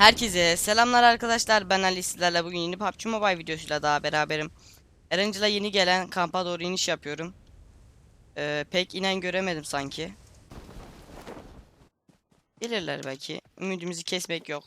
Herkese selamlar arkadaşlar. Ben Ali sizlerle bugün yeni PUBG Mobile videosuyla daha beraberim. Erangel'a yeni gelen kampa doğru iniş yapıyorum. Ee, Pek inen göremedim sanki. Gelirler belki. Ümidimizi kesmek yok.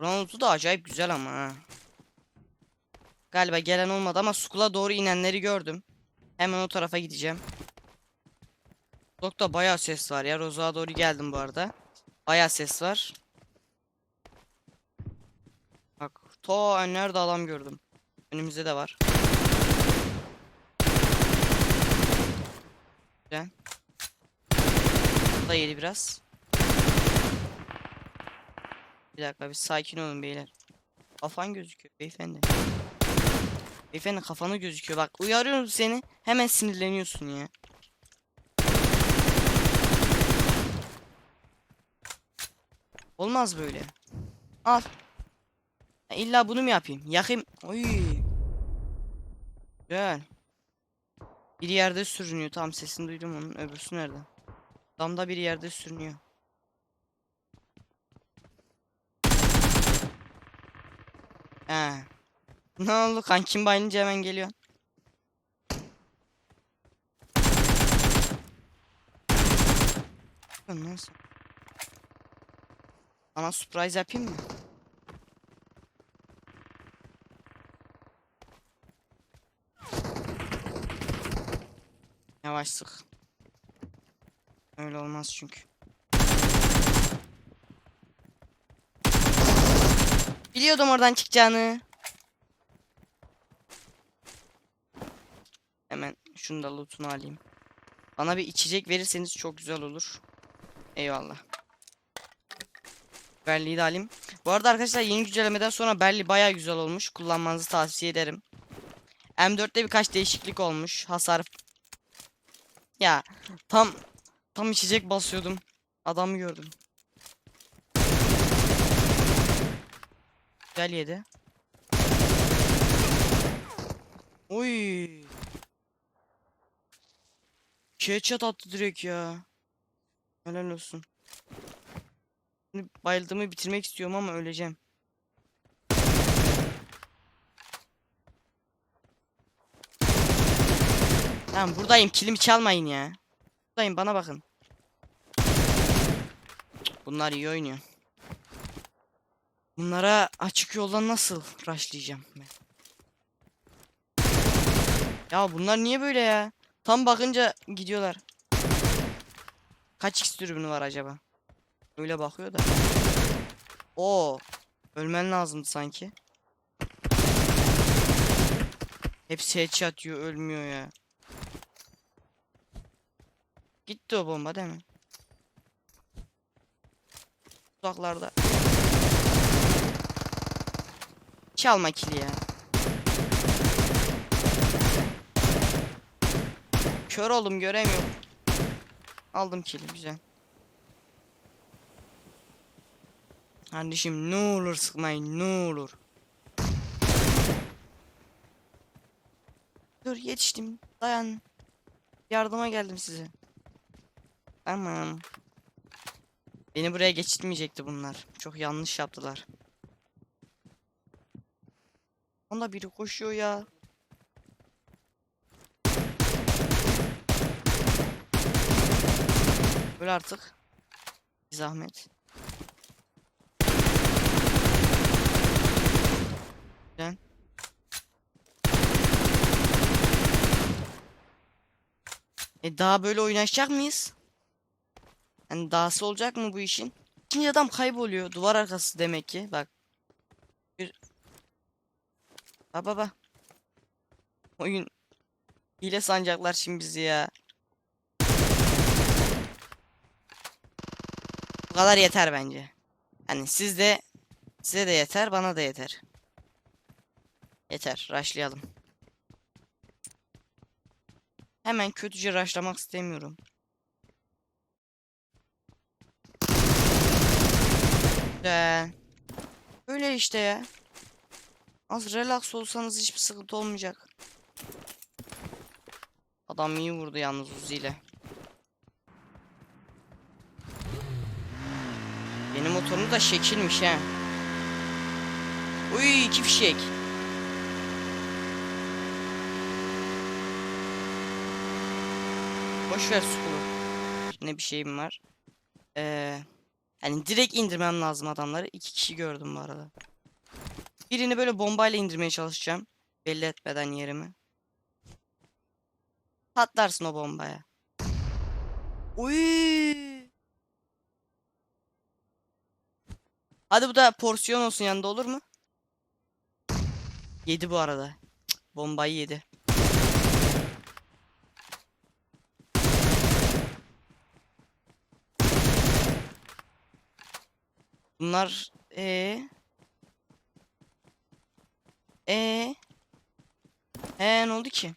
Bronzu da acayip güzel ama ha. Galiba gelen olmadı ama Skull'a doğru inenleri gördüm. Hemen o tarafa gideceğim Dokta bayağı ses var ya. Rozo'ya doğru geldim bu arada. Bayağı ses var. Bak. To nerede adam gördüm. Önümüzde de var. Güzel. Da yedi biraz. Bir dakika bir sakin olun beyler. Kafan gözüküyor beyefendi. Beyefendi kafanı gözüküyor. Bak uyarıyorum seni. Hemen sinirleniyorsun ya. Olmaz böyle. Al. İlla bunu mu yapayım? Yakayım. Oy. Güzel. Bir yerde sürünüyor. Tam sesini duydum onun. Öbürsü nerede? Damda bir yerde sürünüyor. He. Ne oldu? Kankim bayılınca hemen geliyor. Nasıl? Ana surprise yapayım mı? Yavaş sık. Öyle olmaz çünkü. Biliyordum oradan çıkacağını. Hemen şunu da lootunu alayım. Bana bir içecek verirseniz çok güzel olur. Eyvallah. Berli'yi de alayım. Bu arada arkadaşlar yeni güncellemeden sonra Berli baya güzel olmuş. Kullanmanızı tavsiye ederim. M4'te birkaç değişiklik olmuş. Hasar. Ya tam tam içecek basıyordum. Adamı gördüm. Güzel yedi. Oy. Headshot attı direkt ya. Helal olsun. Şimdi bayıldığımı bitirmek istiyorum ama öleceğim. Tamam buradayım kilimi çalmayın ya. Buradayım bana bakın. Bunlar iyi oynuyor. Bunlara açık yoldan nasıl rushlayacağım ben? Ya bunlar niye böyle ya? Tam bakınca gidiyorlar. Kaç x dürbünü var acaba? Öyle bakıyor da. Oo. Ölmen lazımdı sanki. Hepsi headshot yiyor ölmüyor ya. Gitti o bomba değil mi? Uzaklarda. Çalma kili ya. Kör oldum göremiyorum. Aldım kili güzel. Kardeşim ne olur sıkmayın ne olur. Dur yetiştim dayan. Yardıma geldim size. Tamam. Beni buraya geçirmeyecekti bunlar. Çok yanlış yaptılar. Onda biri koşuyor ya. Böyle artık. Bir Zahmet. Güzel. E daha böyle oynaşacak mıyız? Yani dahası olacak mı bu işin? İkinci adam kayboluyor. Duvar arkası demek ki. Bak. Bir... Bak bak bak. Oyun. Hile sancaklar şimdi bizi ya. Bu kadar yeter bence. Hani siz de size de yeter, bana da yeter. Yeter. Raşlayalım. Hemen kötüce raşlamak istemiyorum. De. Böyle işte ya. Az relax olsanız hiçbir sıkıntı olmayacak. Adam iyi vurdu yalnız Uzi ile. Benim motorum da şekilmiş he. Uy iki fişek. Boş ver sukulu. Ne bir şeyim var. Ee, hani direkt indirmem lazım adamları. İki kişi gördüm bu arada. Birini böyle bombayla indirmeye çalışacağım. Belli etmeden yerimi. Patlarsın o bombaya. Uy. Hadi bu da porsiyon olsun yanında olur mu? Yedi bu arada. Cık, bombayı yedi. Bunlar ee ee ee ne oldu ki?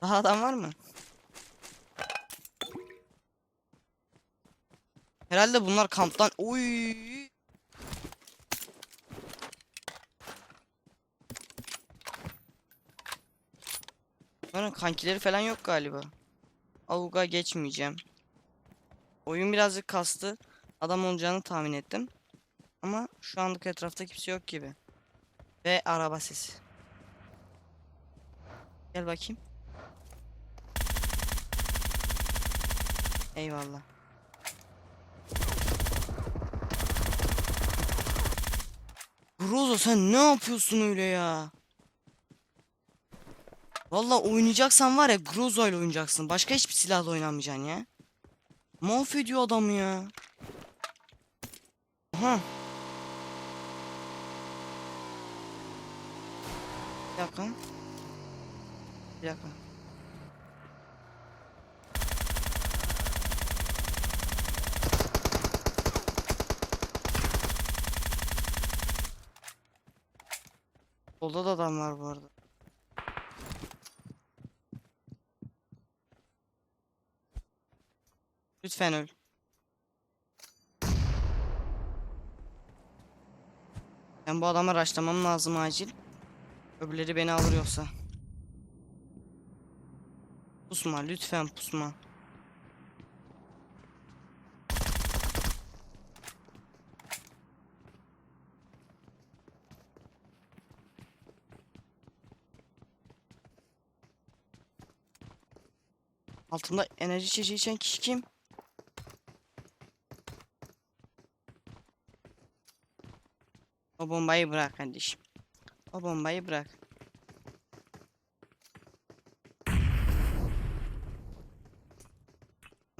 Daha adam var mı? Herhalde bunlar kamptan. Oy. Bunların kankileri falan yok galiba. Avuga geçmeyeceğim. Oyun birazcık kastı. Adam olacağını tahmin ettim. Şu anlık etrafta kimse yok gibi. Ve araba sesi. Gel bakayım. Eyvallah. Grozo sen ne yapıyorsun öyle ya? Valla oynayacaksan var ya Grozo ile oynayacaksın. Başka hiçbir silahla oynamayacaksın ya. Mahvediyor adamı ya. Aha. Bir dakika. Bir dakika. Solda da adam var bu arada. Lütfen öl. Ben bu adamı raşlamam lazım acil. Öbürleri beni alır yoksa. Pusma lütfen pusma. Altında enerji içeceği içen kişi kim? O bombayı bırak kardeşim. O bombayı bırak.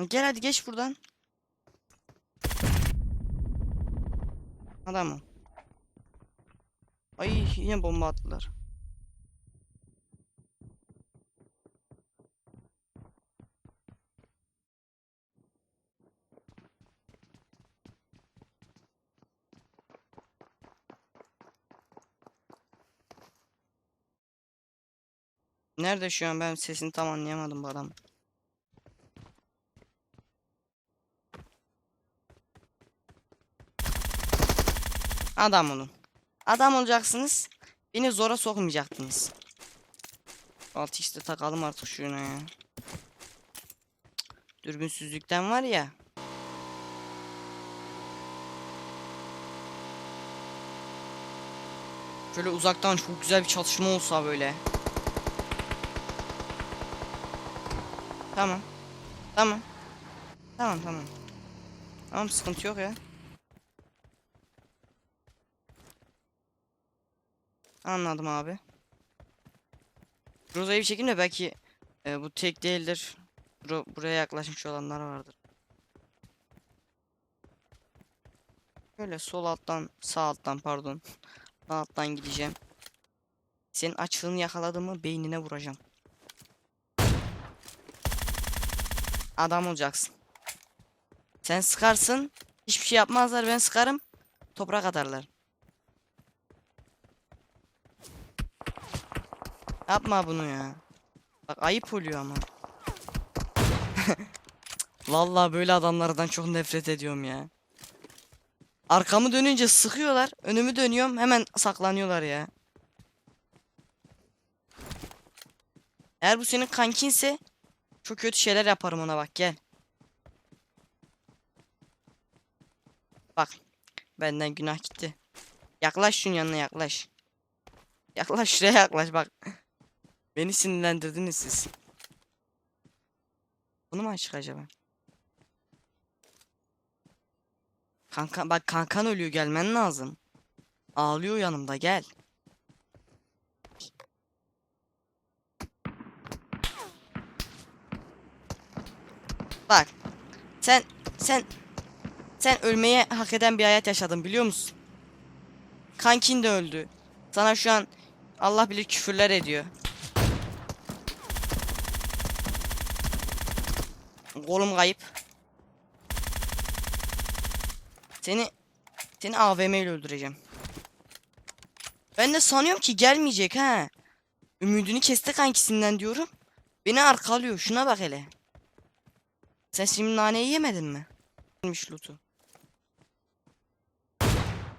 Gel hadi geç buradan. Adamım. Ay yine bomba attılar. Nerede şu an ben sesini tam anlayamadım bu adam. Adam olun. Adam olacaksınız. Beni zora sokmayacaktınız. Altı işte takalım artık şuna ya. Dürbünsüzlükten var ya. Şöyle uzaktan çok güzel bir çatışma olsa böyle. Tamam. Tamam. Tamam tamam. Tamam sıkıntı yok ya. Anladım abi. Roza'yı bir çekeyim de belki e, bu tek değildir. Bura- buraya yaklaşmış olanlar vardır. Şöyle sol alttan sağ alttan pardon. Sağ alttan gideceğim. Senin açığını yakaladığımı beynine vuracağım. Adam olacaksın. Sen sıkarsın. Hiçbir şey yapmazlar ben sıkarım. Toprak atarlar. Yapma bunu ya. Bak ayıp oluyor ama. Vallahi böyle adamlardan çok nefret ediyorum ya. Arkamı dönünce sıkıyorlar. Önümü dönüyorum hemen saklanıyorlar ya. Eğer bu senin kankinse çok kötü şeyler yaparım ona bak gel. Bak. Benden günah gitti. Yaklaş şunun yanına yaklaş. Yaklaş şuraya yaklaş bak. Beni sinirlendirdiniz siz. Bunu mu açık acaba? Kanka bak kankan ölüyor gelmen lazım. Ağlıyor yanımda gel. Bak. Sen sen sen ölmeye hak eden bir hayat yaşadın biliyor musun? Kankin de öldü. Sana şu an Allah bilir küfürler ediyor. Kolum kayıp. Seni seni AVM ile öldüreceğim. Ben de sanıyorum ki gelmeyecek ha. Ümidini kesti kankisinden diyorum. Beni arkalıyor. Şuna bak hele. Sen şimdi naneyi yemedin mi? Gelmiş loot'u.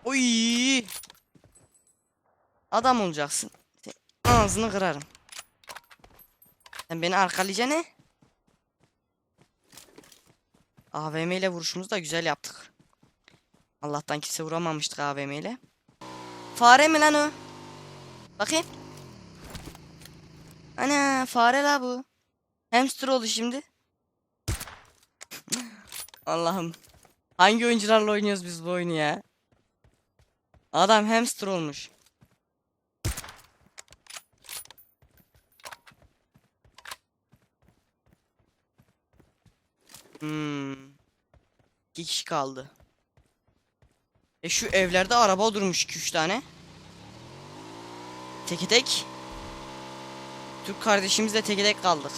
Oy! Adam olacaksın. Ağzını kırarım. Sen beni arkalayacaksın ne? AVM ile vuruşumuzu da güzel yaptık. Allah'tan kimse vuramamıştık AVM ile. Fare mi lan o? Bakayım. Ana fare la bu. Hamster oldu şimdi. Allah'ım. Hangi oyuncularla oynuyoruz biz bu oyunu ya? Adam hamster olmuş. Hmm. İki kişi kaldı. E şu evlerde araba durmuş 2-3 tane. Teke tek. Türk kardeşimizle teke tek kaldık.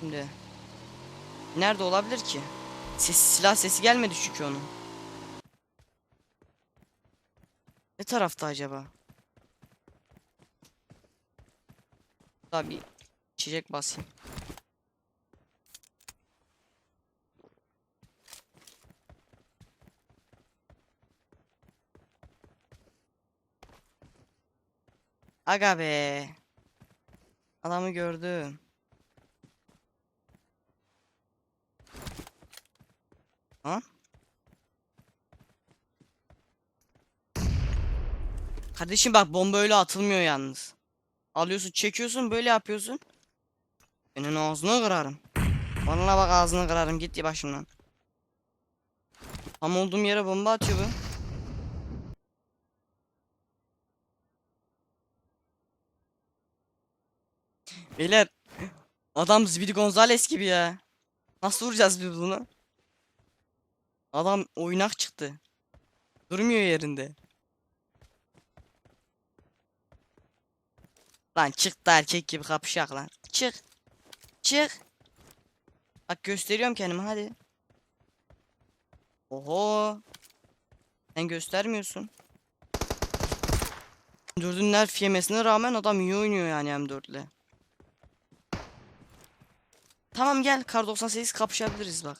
Şimdi. Nerede olabilir ki? Ses, silah sesi gelmedi çünkü onun. Ne tarafta acaba? Daha bir içecek basayım. Aga be. Adamı gördüm. Lan. Kardeşim bak bomba öyle atılmıyor yalnız. Alıyorsun çekiyorsun böyle yapıyorsun. Senin ağzını kırarım. Bana bak ağzını kırarım git ya başımdan. Tam olduğum yere bomba atıyor bu. Beyler adam Speedy Gonzales gibi ya. Nasıl vuracağız biz bunu? Adam oynak çıktı. Durmuyor yerinde. Lan çık da erkek gibi kapışak lan. Çık. Çık. Bak gösteriyorum kendimi hadi. Oho. Sen göstermiyorsun. Dördün nerf yemesine rağmen adam iyi oynuyor yani M4'le. Tamam gel kar 98 kapışabiliriz bak.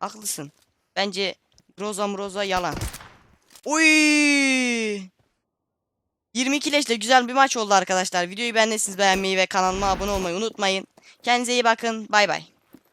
Haklısın. Bence Groza Mroza yalan. Oy! 22 leşle güzel bir maç oldu arkadaşlar. Videoyu beğendiyseniz beğenmeyi ve kanalıma abone olmayı unutmayın. Kendinize iyi bakın. Bay bay.